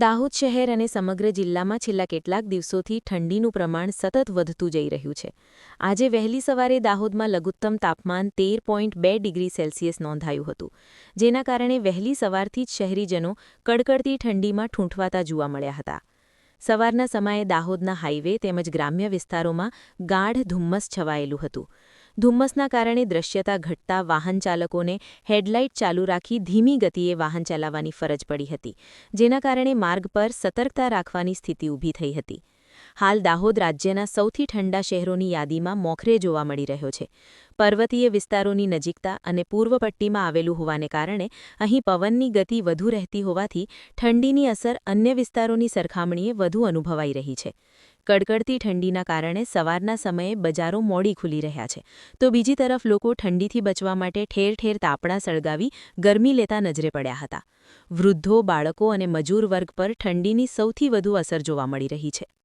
દાહોદ શહેર અને સમગ્ર જિલ્લામાં છેલ્લા કેટલાક દિવસોથી ઠંડીનું પ્રમાણ સતત વધતું જઈ રહ્યું છે. આજે વહેલી સવારે દાહોદમાં લઘુત્તમ તાપમાન તેર પોઈન્ટ બે ડિગ્રી સેલ્સિયસ નોંધાયું હતું, જેના કારણે વહેલી સવારથી જ શહેરીજનો કડકડતી ઠંડીમાં ઠૂંઠવાતા જોવા મળ્યા હતા. સવારના સમયે દાહોદના હાઇવે તેમજ ગ્રામ્ય વિસ્તારોમાં ગાઢ ધુમ્મસ છવાયેલું હતું. ધુમ્મસના કારણે દ્રશ્યતા ઘટતા વાહન ચાલકોને હેડલાઇટ ચાલુ રાખી ધીમી ગતિએ વાહન ચલાવવાની ફરજ પડી હતી, જેના કારણે માર્ગ પર સતર્કતા રાખવાની સ્થિતિ ઊભી થઈ હતી. હાલ દાહોદ રાજ્યના સૌથી ઠંડા શહેરોની યાદીમાં મોખરે જોવા મળી રહ્યો છે. પર્વતીય વિસ્તારોની નજીકતા અને પૂર્વ પટ્ટીમાં આવેલું હોવાને કારણે અહીં પવનની ગતિ વધુ રહેતી હોવાથી ઠંડીની અસર અન્ય વિસ્તારોની સરખામણીએ વધુ અનુભવાઈ રહી છે. કડકડતી ઠંડીના કારણે સવારના સમયે બજારો મોડી ખુલી રહ્યા છે. તો બીજી તરફ લોકો ઠંડીથી બચવા માટે ઠેર ઠેર તાપણા સળગાવી ગરમી લેતા નજરે પડ્યા હતા. વૃદ્ધો, બાળકો અને મજૂર વર્ગ પર ઠંડીની સૌથી વધુ અસર જોવા મળી રહી છે.